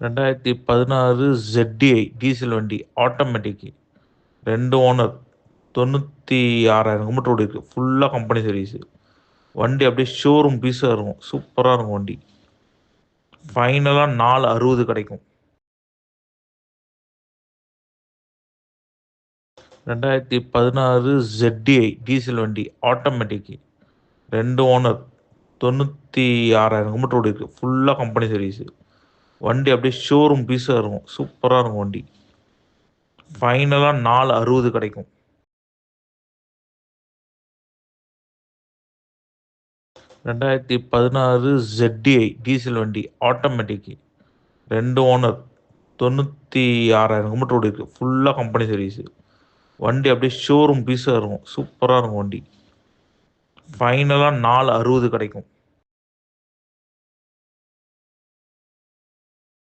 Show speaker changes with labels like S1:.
S1: ரெண்டாயிரத்தி பதினாறு ஜெட்டிஐ டீசல் வண்டி ஆட்டோமேட்டிக் ரெண்டு ஓனர் தொண்ணூற்றி ஆறாயிரம் கிலோமீட்டர் ஓடி இருக்குது ஃபுல்லாக கம்பெனி சர்வீஸு வண்டி அப்படியே ஷோரூம் பீஸாக இருக்கும். சூப்பராக இருக்கும் வண்டி. ஃபைனலாக நாலு அறுபது கிடைக்கும். ரெண்டாயிரத்தி பதினாறு ஜெட்டிஐ டீசல் வண்டி ஆட்டோமேட்டிக் ரெண்டு ஓனர் தொண்ணூற்றி ஆறாயிரம் கிலோமீட்டர் ஓடி இருக்குது ஃபுல்லாக கம்பெனி சர்வீஸு வண்டி அப்படியே ஷோரூம் பீஸாக இருக்கும். சூப்பராக இருக்கும் வண்டி. ஃபைனலாக நாலு அறுபது கிடைக்கும். ரெண்டாயிரத்தி பதினாறு ஜெட்டிஐ டீசல் வண்டி ஆட்டோமேட்டிக்கு ரெண்டு ஓனர் தொண்ணூற்றி ஆறாயிரம் கிலோமீட்டர் ஓடி இருக்குது ஃபுல்லாக கம்பெனி சர்வீஸு வண்டி அப்படியே ஷோரூம் பீஸாக இருக்கும். சூப்பராக இருக்கும் வண்டி. ஃபைனலாக நாலு அறுபது கிடைக்கும்.